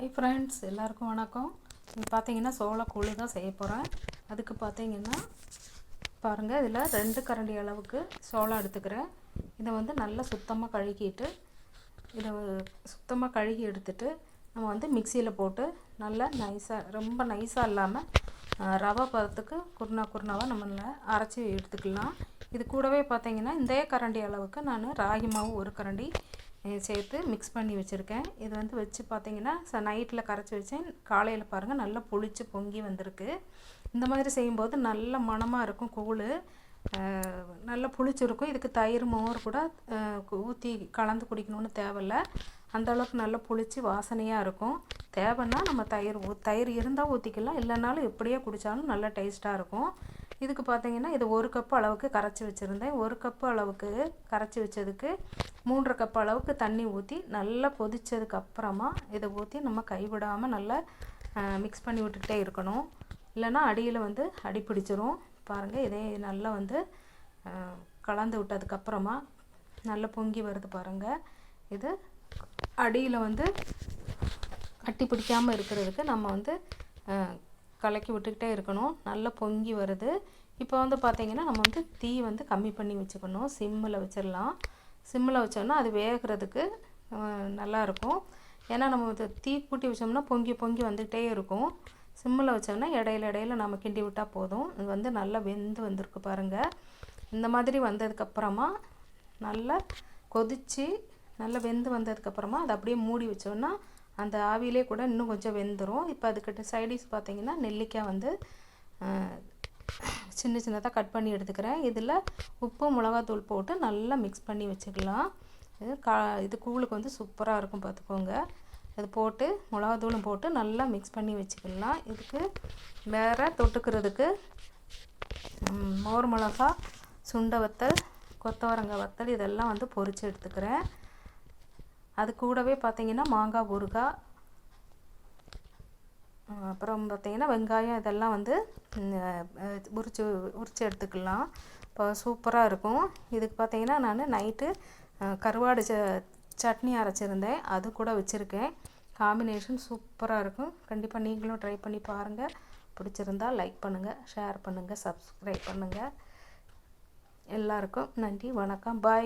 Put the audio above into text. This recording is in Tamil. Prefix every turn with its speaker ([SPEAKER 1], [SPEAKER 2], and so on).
[SPEAKER 1] ஹை ஃப்ரெண்ட்ஸ் எல்லாருக்கும் வணக்கம். இது பார்த்தீங்கன்னா சோளக்கூழு தான் செய்ய போகிறேன் அதுக்கு பார்த்தீங்கன்னா பாருங்கள் இதில் ரெண்டு கரண்டி அளவுக்கு சோளம் எடுத்துக்கிறேன். இதை வந்து நல்லா சுத்தமாக கழுகிட்டு இதை சுத்தமாக கழுகி எடுத்துட்டு நம்ம வந்து மிக்சியில் போட்டு நல்லா நைஸாக ரொம்ப நைஸாக இல்லாமல் ரவை பதத்துக்கு குருணா குருணாவாக நம்ம அரைச்சி எடுத்துக்கலாம். இது கூடவே பார்த்தீங்கன்னா இந்த கரண்டி அளவுக்கு நான் ராகி மாவு ஒரு கரண்டி சேர்த்து மிக்ஸ் பண்ணி வச்சுருக்கேன். இது வந்து வச்சு பார்த்தீங்கன்னா ச நைட்டில் கரைச்சி வச்சேன். காலையில் பாருங்கள் நல்லா புளிச்சு பொங்கி வந்திருக்கு. இந்த மாதிரி செய்யும்போது நல்ல மணமாக இருக்கும் கூழ். நல்லா புளிச்சிருக்கும் இதுக்கு தயிர் மோர் கூட ஊற்றி கலந்து குடிக்கணும்னு தேவையில்ல. அந்த அளவுக்கு நல்லா புளிச்சு வாசனையாக இருக்கும். தேவைன்னா நம்ம தயிர் ஊ தயிர் இருந்தால் ஊற்றிக்கலாம் இல்லைனாலும் எப்படியே குடித்தாலும் நல்லா டேஸ்ட்டாக இருக்கும். இதுக்கு பார்த்திங்கன்னா இது ஒரு கப்பு அளவுக்கு கரைச்சி வச்சுருந்தேன். ஒரு கப்பு அளவுக்கு கரைச்சி வச்சதுக்கு மூன்றரை கப் அளவுக்கு தண்ணி ஊற்றி நல்லா கொதித்ததுக்கு அப்புறமா இதை ஊற்றி நம்ம கைவிடாமல் நல்லா மிக்ஸ் பண்ணி விட்டுக்கிட்டே இருக்கணும். இல்லைன்னா அடியில் வந்து அடி பிடிச்சிரும். பாருங்கள் இதே நல்லா வந்து கலந்து விட்டதுக்கப்புறமா நல்லா பொங்கி வருது பாருங்கள் இது அடியில் வந்து கட்டி பிடிக்காமல் இருக்கிறதுக்கு நம்ம வந்து கலக்கி விட்டுக்கிட்டே இருக்கணும். நல்லா பொங்கி வருது. இப்போ வந்து பார்த்திங்கன்னா நம்ம வந்து தீ வந்து கம்மி பண்ணி வச்சுக்கணும். சிம்மில் வச்சிடலாம் சிம்மில் வச்சோம்னா அது வேகிறதுக்கு நல்லாயிருக்கும் நல்லா இருக்கும் ஏன்னா நம்ம வந்து தீ கூட்டி வச்சோம்னா பொங்கி பொங்கி வந்துக்கிட்டே இருக்கும். சிம்மில் வச்சோம்னா இடையில இடையில நம்ம கிண்டி விட்டால் போதும். இது வந்து நல்லா வெந்து வந்திருக்கு பாருங்கள் இந்த மாதிரி வந்ததுக்கப்புறமா நல்லா கொதித்து நல்லா வெந்து வந்ததுக்கப்புறமா அதை அப்படியே மூடி வச்சோன்னா அந்த ஆவியிலே கூட இன்னும் கொஞ்சம் வெந்துடும் இப்போ அதுக்கிட்ட சைடிஸ் பார்த்திங்கன்னா நெல்லிக்காய் வந்து சின்ன சின்னதாக கட் பண்ணி எடுத்துக்கிறேன். இதில் உப்பு மிளகாத்தூள் போட்டு நல்லா மிக்ஸ் பண்ணி வச்சுக்கலாம். இது கா இது கூழுக்கு வந்து சூப்பராக இருக்கும் பார்த்துக்கோங்க இது போட்டு மிளகாத்தூளும் போட்டு நல்லா மிக்ஸ் பண்ணி வச்சுக்கலாம். இதுக்கு வேறு தொட்டுக்கிறதுக்கு மோர் மிளகா சுண்டை வத்தல் கொத்தவரங்காய் வத்தல் இதெல்லாம் வந்து பொரித்து எடுத்துக்கிறேன். அது கூடவே பார்த்திங்கன்னா மாங்காய் ஊறுகாய் அப்புறம் பார்த்திங்கன்னா வெங்காயம் இதெல்லாம் வந்து உரித்து உரித்து உரிச்சு உரிச்சு எடுத்துக்கலாம். இப்போ சூப்பராக இருக்கும். இதுக்கு பார்த்திங்கன்னா நான் நைட்டு கருவாடு ச சட்னி அரைச்சிருந்தேன். அது கூட வச்சுருக்கேன். காம்பினேஷன் சூப்பராக இருக்கும். கண்டிப்பாக நீங்களும் ட்ரை பண்ணி பாருங்கள் பிடிச்சிருந்தா லைக் பண்ணுங்கள் ஷேர் பண்ணுங்கள் சப்ஸ்கிரைப் பண்ணுங்கள் எல்லாருக்கும் நன்றி வணக்கம் பாய்